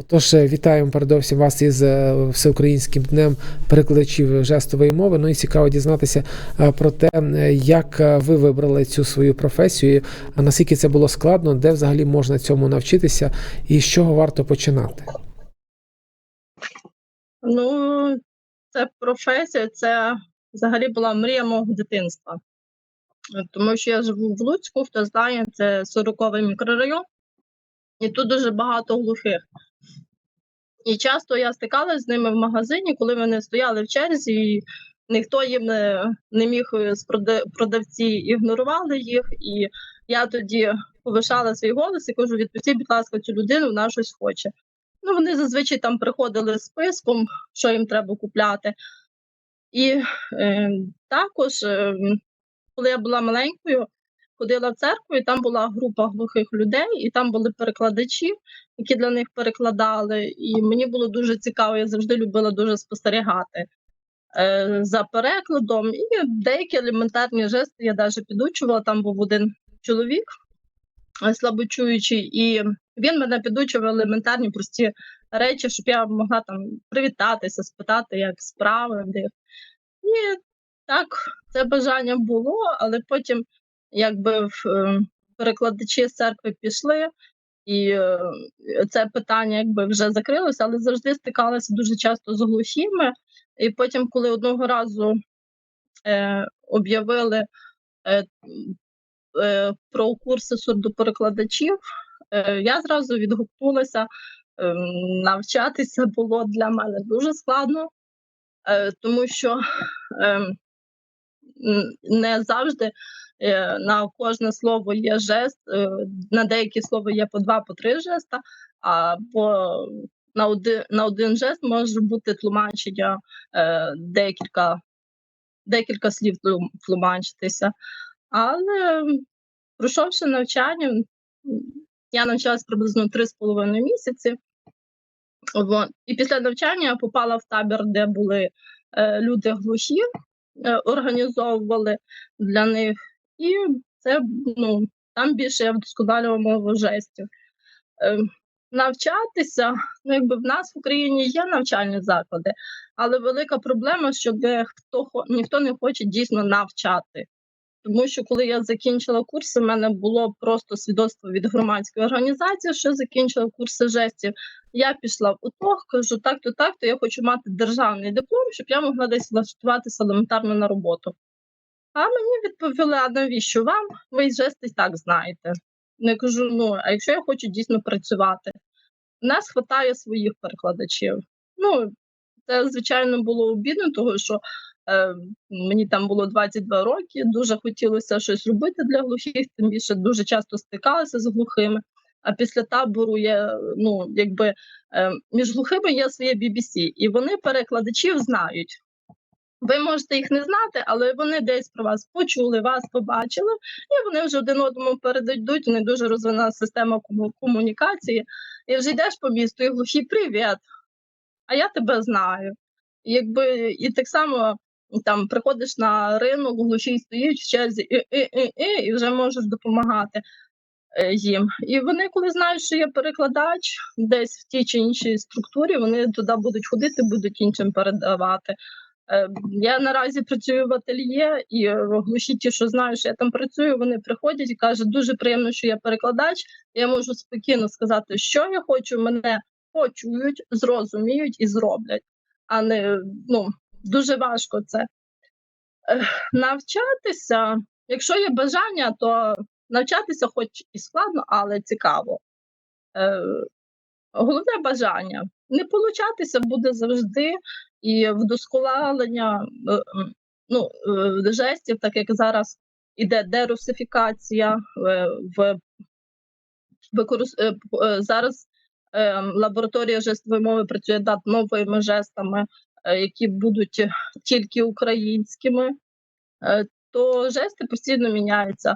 Отож, е, вітаємо передовсім вас із е, всеукраїнським днем перекладачів жестової мови. Ну і цікаво дізнатися е, про те, як ви вибрали цю свою професію, наскільки це було складно, де взагалі можна цьому навчитися, і з чого варто починати. Ну, це професія, це взагалі була мрія мого дитинства. Тому що я живу в Луцьку, хто знає, це 40-й мікрорайон, і тут дуже багато глухих. І часто я стикалася з ними в магазині, коли вони стояли в черзі, і ніхто їм не, не міг е, з продавці ігнорували їх. І я тоді повишала свій голос і кажу: відпустіть, будь ласка, цю людину, вона щось хоче. Ну, вони зазвичай там приходили з списком, що їм треба купляти. І е, також, е, коли я була маленькою, ходила в церкву, і там була група глухих людей, і там були перекладачі, які для них перекладали. І мені було дуже цікаво, я завжди любила дуже спостерігати е, за перекладом. І деякі елементарні жести я навіть підучувала. Там був один чоловік е, слабочуючий, і він мене підучував елементарні прості речі, щоб я могла там привітатися, спитати, як справи. І так, це бажання було, але потім, якби е, перекладачі з церкви пішли, і е, це питання якби вже закрилося, але завжди стикалася дуже часто з глухими. І потім, коли одного разу е, об'явили е, е, про курси сурдоперекладачів, е, я зразу відгукнулася. Ем, Навчатися було для мене дуже складно, е, тому що ем, м, не завжди е, на кожне слово є жест, е, на деякі слова є по два, по три жеста, а на один, на один жест може бути тлумачення е, декілька, декілька слів тлум- тлумачитися. Але пройшовши навчання, я навчалась приблизно 3,5 місяці. І після навчання я попала в табір, де були е, люди глухі, е, організовували для них. І це ну, там більше я вдосконалювала мову жестів. Е, навчатися, ну якби в нас в Україні є навчальні заклади, але велика проблема, що де хто хо- ніхто не хоче дійсно навчати. Тому що коли я закінчила курси, в мене було просто свідоцтво від громадської організації, що закінчила курси жестів. Я пішла в УТОГ, кажу, так-то, так-то, я хочу мати державний диплом, щоб я могла десь влаштуватися елементарно на роботу. А мені відповіли, а навіщо вам? Ви й жести так знаєте. Я кажу, ну, а якщо я хочу дійсно працювати, у нас вистачає своїх перекладачів. Ну, це, звичайно, було обідно, тому що е, мені там було 22 роки, дуже хотілося щось робити для глухих, тим більше дуже часто стикалася з глухими. А після табору є, ну, якби е, між глухими є своє BBC, і вони перекладачів знають. Ви можете їх не знати, але вони десь про вас почули, вас побачили, і вони вже один одному передадуть. Них дуже розвинена система кому- комунікації. І вже йдеш по місту, і глухі привіт. А я тебе знаю. Якби і так само там приходиш на ринок, глухі стоїть в черзі, і, і, і, і, і вже можеш допомагати е, їм. І вони, коли знають, що є перекладач десь в тій чи іншій структурі, вони туди будуть ходити, будуть іншим передавати. Е, Я наразі працюю в ательє, і глухі ті, що знають, що я там працюю, вони приходять і кажуть, дуже приємно, що я перекладач. Я можу спокійно сказати, що я хочу, мене почують, зрозуміють і зроблять. А не ну дуже важко це. Е, Навчатися, якщо є бажання, то навчатися, хоч і складно, але цікаво. Е, Головне бажання. Не получатися буде завжди, і вдосконалення е, ну, е, жестів, так як зараз іде дерусифікація, е, в зараз лабораторія жестової мови працює над новими жестами, які будуть тільки українськими, то жести постійно міняються.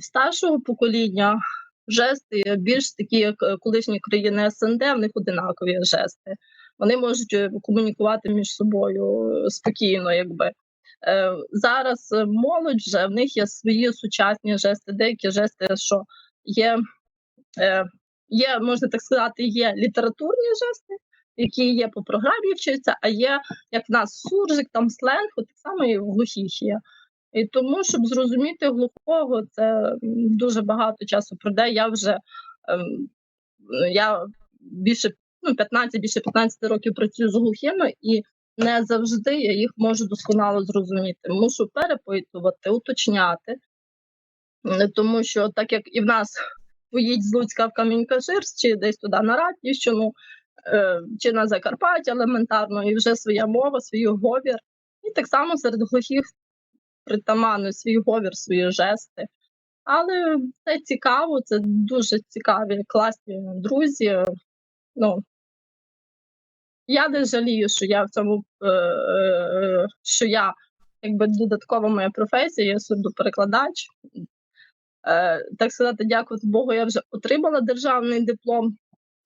Старшого покоління жести більш такі, як е, колишні країни СНД, в них одинакові жести. Вони можуть е, комунікувати між собою е, спокійно, якби. Е, Зараз е, молодь вже в них є свої сучасні жести, деякі жести, що є е, є, можна так сказати, є літературні жести, які є по програмі вчаться, а є, як в нас суржик, там сленг, так само і в глухих є. І тому, щоб зрозуміти глухого, це дуже багато часу пройде. Я вже ем, я більше ну, 15, більше 15 років працюю з глухими, і не завжди я їх можу досконало зрозуміти. Мушу перепитувати, уточняти. Тому що, так як і в нас поїдь з Луцька в Камінь-Каширськ, чи десь туди на Ратнівщину, е, чи на Закарпаття елементарно, і вже своя мова, свій говір. І так само серед глухих притаманно свій говір, свої жести. Але це цікаво, це дуже цікаві, класні друзі. Ну, я не жалію, що я в цьому, е, е, що я якби додаткова моя професія, я сурдоперекладач. Е, так сказати, дякувати Богу, я вже отримала державний диплом.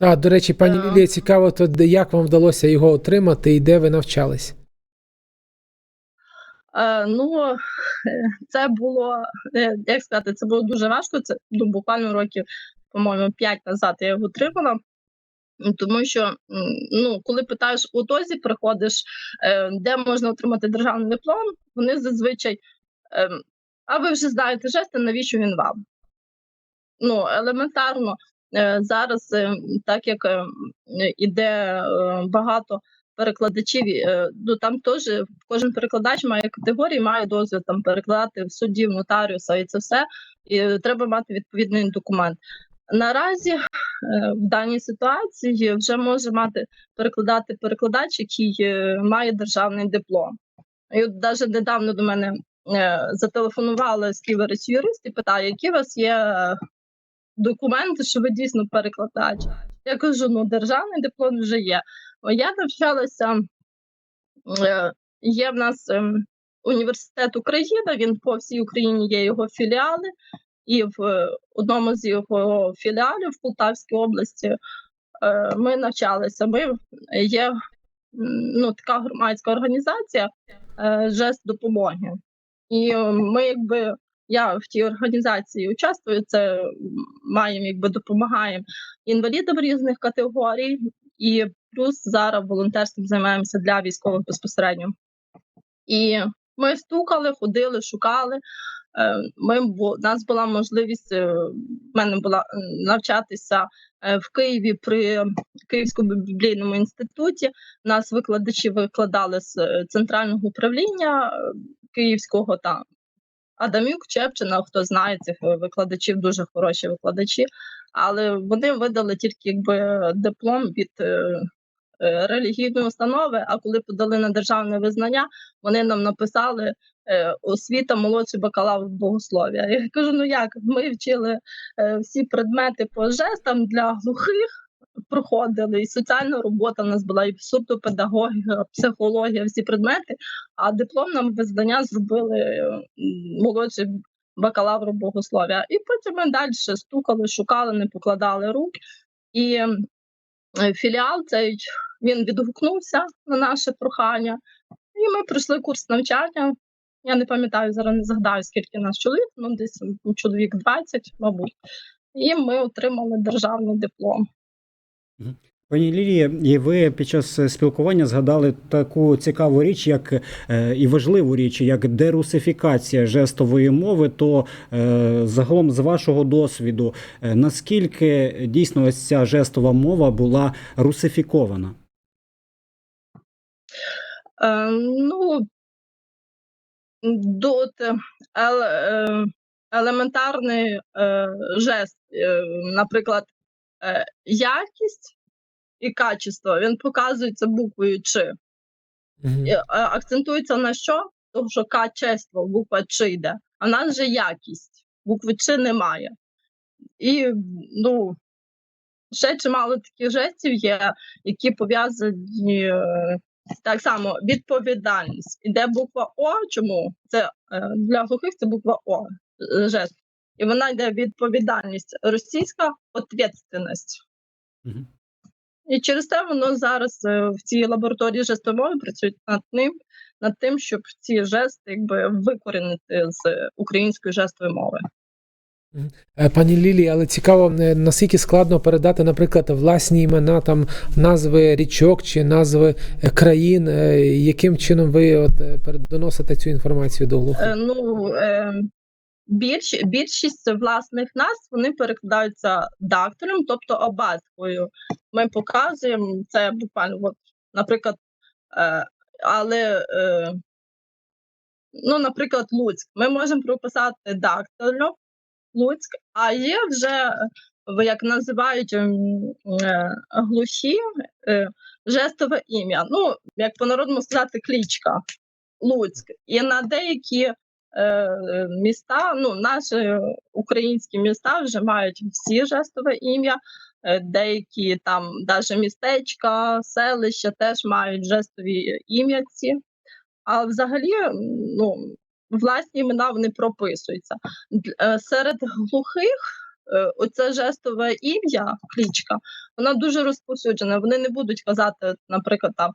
А, до речі, пані. Лілія, цікаво, то як вам вдалося його отримати і де ви навчались? Е, ну, це було, е, як сказати, це було дуже важко. Це ну, буквально років, по-моєму, 5 назад я його отримала. Тому що, ну, коли питаєш у ТОЗі, приходиш, е, де можна отримати державний диплом, вони зазвичай, а ви вже знаєте жести, навіщо він вам? Ну, елементарно, зараз, так як іде багато перекладачів, е, ну там теж кожен перекладач має категорії, має дозвіл там перекладати в суді, нотаріуса і це все. І треба мати відповідний документ. Наразі е, в даній ситуації вже може мати перекладати перекладач, який е, має державний диплом. І от навіть недавно до мене зателефонували з Ківерець юрист і питає, які у вас є документи, що ви дійсно перекладач. Я кажу: ну, державний диплом вже є. Я навчалася, е, є в нас ем, університет Україна, він по всій Україні є його філіали, і в е, одному з його філіалів в Полтавській області е, ми навчалися. Ми є ну, така громадська організація жест допомоги. І ми, якби я в тій організації участвую, це маємо, якби допомагаємо інвалідам різних категорій, і плюс зараз волонтерством займаємося для військових безпосередньо. І ми стукали, ходили, шукали. Е, Ми у нас була можливість е, в мене була навчатися е, в Києві при Київському біблійному інституті. Нас викладачі викладали з центрального управління Київського там. Адамюк, Чепчина, хто знає цих викладачів, дуже хороші викладачі, але вони видали тільки якби диплом від релігійної установи. А коли подали на державне визнання, вони нам написали е, освіта молодший бакалавр богослов'я. Я кажу: ну як ми вчили е, всі предмети по жестам для глухих. Проходили і соціальна робота в нас була, і сурдопедагогіка, психологія, всі предмети. А диплом нам визнання зробили е, м, молодший бакалавр богослов'я. І потім ми далі стукали, шукали, не покладали рук. І е, філіал цей він відгукнувся на наше прохання, і ми пройшли курс навчання. Я не пам'ятаю зараз, не згадаю, скільки нас чоловік, ну десь м, чоловік 20, мабуть. І ми отримали державний диплом. Пані Лілія, і ви під час спілкування згадали таку цікаву річ, як е, і важливу річ, як дерусифікація жестової мови. То е, загалом з вашого досвіду, е, наскільки дійсно ось ця жестова мова була русифікована? Е, ну, е, елементарний жест, наприклад, якість і качество, він показується буквою Ч. Мгм. І, е, акцентується на що? Тому що качество, буква Ч йде, а нас же якість, букви Ч немає. І ну, ще чимало таких жестів є, які пов'язані е, так само відповідальність. Іде буква О. Чому? Це е, для глухих це буква О жест. І вона йде відповідальність. Російська відповідальність. Мгм. І через те воно зараз е, в цій лабораторії жестомови працюють над ним, над тим, щоб ці жести якби викорінити з української жестової мови. Е, Пані Лілі, але цікаво, е, наскільки складно передати, наприклад, власні імена, там назви річок чи назви країн, яким чином ви от доносите цю інформацію до глухих? Ну, більш, більшість власних назв вони перекладаються дактором, тобто обаткою. Ми показуємо це буквально, от, наприклад, е, але, е, ну, наприклад, Луцьк. Ми можемо прописати дактором Луцьк, а є вже, як називають м, е, глухі, е, жестове ім'я. Ну, як по-народному сказати, клічка. Луцьк. І на деякі міста, ну, наші українські міста вже мають всі жестове ім'я, е, деякі там навіть містечка, селища теж мають жестові ім'я ці. А взагалі, ну, власні імена вони прописуються. Е, Серед глухих е, оце жестове ім'я, клічка, вона дуже розповсюджена. Вони не будуть казати, наприклад, там е,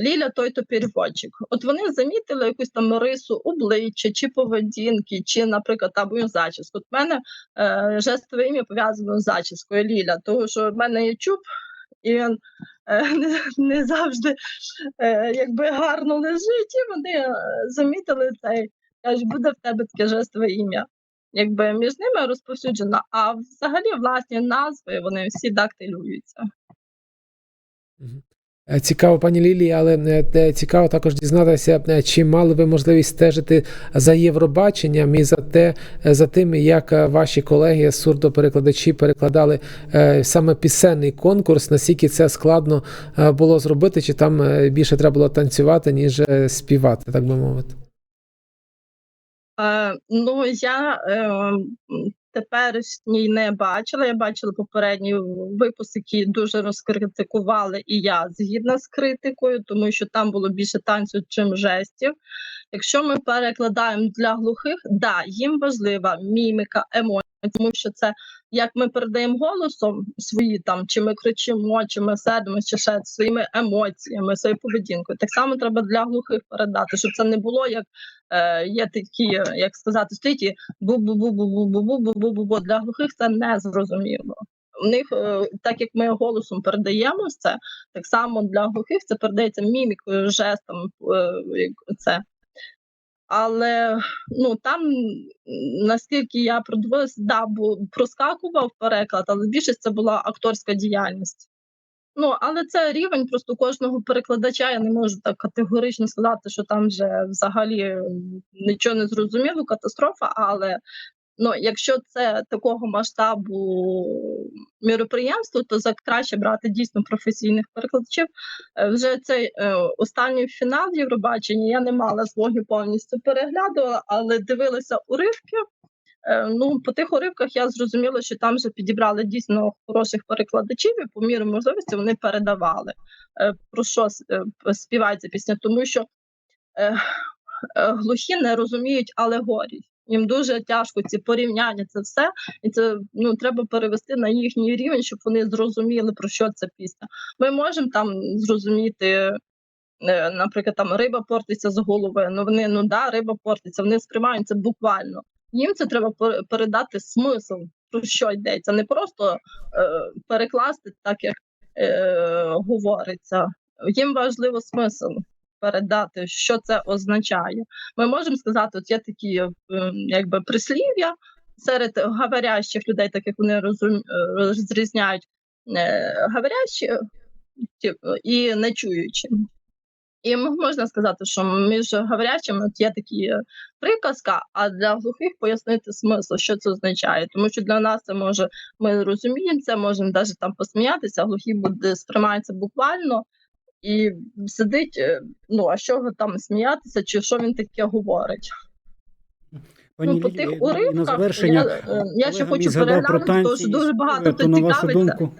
Ліля той то переводчик. От вони замітили якусь там рису обличчя чи поведінки, чи, наприклад, там мою зачіску. От в мене е, жестове ім'я пов'язано з зачіскою Ліля, тому що в мене є чуб, і він е, не, не завжди е, якби гарно лежить, і вони е, замітили цей. Кажуть, буде в тебе таке жестове ім'я. Якби між ними розповсюджено, а взагалі власні назви вони всі дактилюються. Е, Цікаво, пані Лілії, але е, цікаво також дізнатися, е, чи мали ви можливість стежити за Євробаченням і за те, е, за тим, як е, ваші колеги сурдоперекладачі перекладали е, саме пісенний конкурс, наскільки це складно е, було зробити, чи там е, більше треба було танцювати, ніж е, співати, так би мовити. Е, ну, я е, теперішній не бачила. Я бачила попередній випуск, які дуже розкритикували, і я згідна з критикою, тому що там було більше танцю, чим жестів. Якщо ми перекладаємо для глухих, да, їм важлива міміка, емоції, тому що це як ми передаємо голосом свої там, чи ми кричимо, чи ми сердимося, чи ще своїми емоціями, своєю поведінкою. Так само треба для глухих передати, щоб це не було як е, є такі, як сказати, стоїть і бу-бу-бу-бу-бу-бу-бу-бу-бу-бу. Для глухих це не зрозуміло. У них, е, так як ми голосом передаємо це, так само для глухих це передається мімікою, жестом. е, Це. Але ну там, наскільки я продивилася, да, бо проскакував переклад, але більшість це була акторська діяльність. Ну, але це рівень просто кожного перекладача. Я не можу так категорично сказати, що там вже взагалі нічого не зрозуміло, катастрофа. Але ну, якщо це такого масштабу міроприємство, то за краще брати дійсно професійних перекладачів. Е, Вже цей е, останній фінал Євробачення я не мала змоги повністю переглядувала, але дивилася уривки. Е, Ну, по тих уривках я зрозуміла, що там вже підібрали дійсно хороших перекладачів, і по мірі можливості вони передавали про що співається пісня, тому що глухі не розуміють алегорій. Їм дуже тяжко ці порівняння, це все, і це ну треба перевести на їхній рівень, щоб вони зрозуміли про що ця пісня. Ми можемо там зрозуміти, е, наприклад, там риба портиться з голови. Ну вони ну да, риба портиться, вони сприймають це буквально. Їм це треба пер- передати смисл, про що йдеться, не просто е, перекласти так, як е, говориться. Їм важливо смисл передати, що це означає. Ми можемо сказати, от є такі е, якби прислів'я серед говорящих людей, так як вони розум... е, розрізняють е, говорящі і нечуючі. І можна сказати, що між говорячими є такі приказка, а для глухих пояснити смисл, що це означає. Тому що для нас це може ми розуміємо це, можемо навіть там посміятися, а глухі буде сприймається буквально і сидить. е, Ну а що там сміятися, чи що він таке говорить? Пані ну, по тих і на уривках завершення, я, е, я ще хочу переглянути, що дуже багато хто то на вашу цікавиться. думку,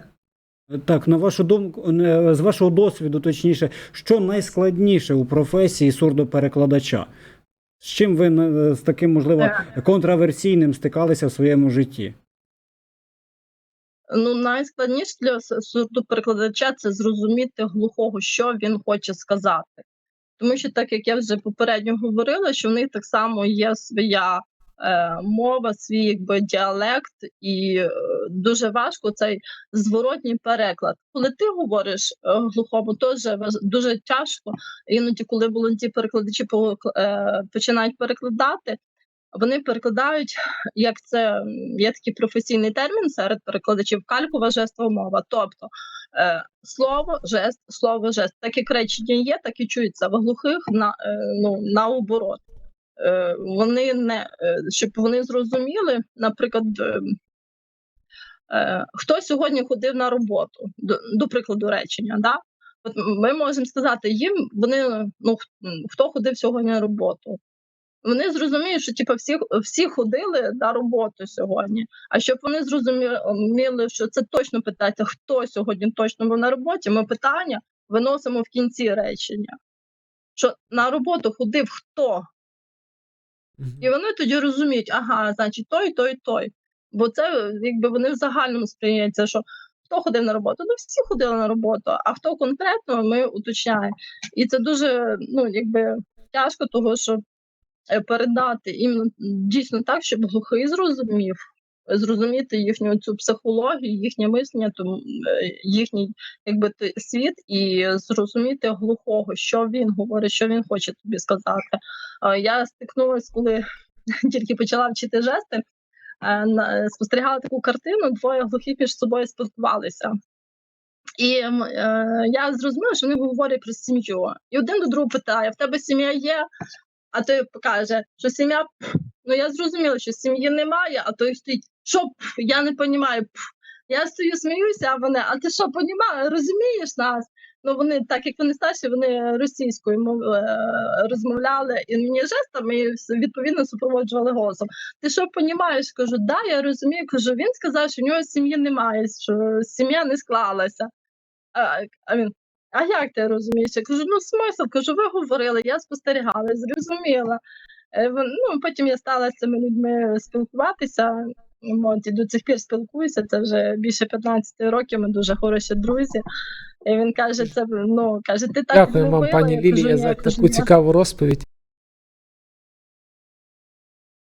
Так, на вашу думку, е, з вашого досвіду, точніше, що найскладніше у професії сурдоперекладача? З чим ви з таким, можливо, контраверсійним стикалися в своєму житті? Ну, найскладніше для сурдоперекладача це зрозуміти глухого, що він хоче сказати. Тому що, так як я вже попередньо говорила, що в них так само є своя е, мова, свій якби діалект, і е, дуже важко цей зворотній переклад. Коли ти говориш е, глухому, теж дуже тяжко. Іноді, коли волонті перекладачі е, починають перекладати, вони перекладають, як це є такий професійний термін серед перекладачів калькова жестова мова. Тобто е, слово, жест, слово, жест. Так речення є, так і чується в глухих на, е, ну, наоборот. Е, вони не е, щоб вони зрозуміли, наприклад, е, е, хто сьогодні ходив на роботу, до, до прикладу речення, да? От ми можемо сказати їм, вони ну хто ходив сьогодні на роботу. Вони зрозуміють, що типу, всі, всі ходили на роботу сьогодні. А щоб вони зрозуміли, що це точно питається, хто сьогодні точно був на роботі, ми питання виносимо в кінці речення. Що на роботу ходив хто, і вони тоді розуміють, ага, значить, той, той, той. Бо це якби вони в загальному сприйняться, що хто ходив на роботу? Ну, всі ходили на роботу, а хто конкретно, ми уточняємо. І це дуже ну, якби тяжко, того що передати іменно дійсно так, щоб глухий зрозумів, зрозуміти їхню цю психологію, їхнє мислення, тому е, їхній якби ти- світ, і зрозуміти глухого, що він говорить, що він хоче тобі сказати. Е, Я стикнулася, коли тільки почала вчити жести, е, спостерігала таку картину, двоє глухих між собою спілкувалися. І е, я зрозуміла, що вони говорять про сім'ю. І один до другого питає: в тебе сім'я є? А той каже, що сім'я. пф». Ну я зрозуміла, що сім'ї немає, а той стоїть, що я не розумію. Я стою, сміюся, а вони, а ти що, понімаєш, розумієш нас? Ну вони, так як вони старші, вони російською мов, е, розмовляли і мені жестами і відповідно супроводжували голосом. Ти що понімаєш? Кажу, да, я розумію. Кажу, він сказав, що в нього сім'ї немає, що сім'я не склалася. А він, а як ти розумієш? Я кажу, ну смисл, кажу, ви говорили, я спостерігала, зрозуміла. Е, Ну, потім я стала з цими людьми спілкуватися. От, і до цих пір спілкуюся, це вже більше 15 років, ми дуже хороші друзі. І він каже, це ну каже, ти так Дякую вам, пані Лілія, за таку «Я- цікаву розповідь.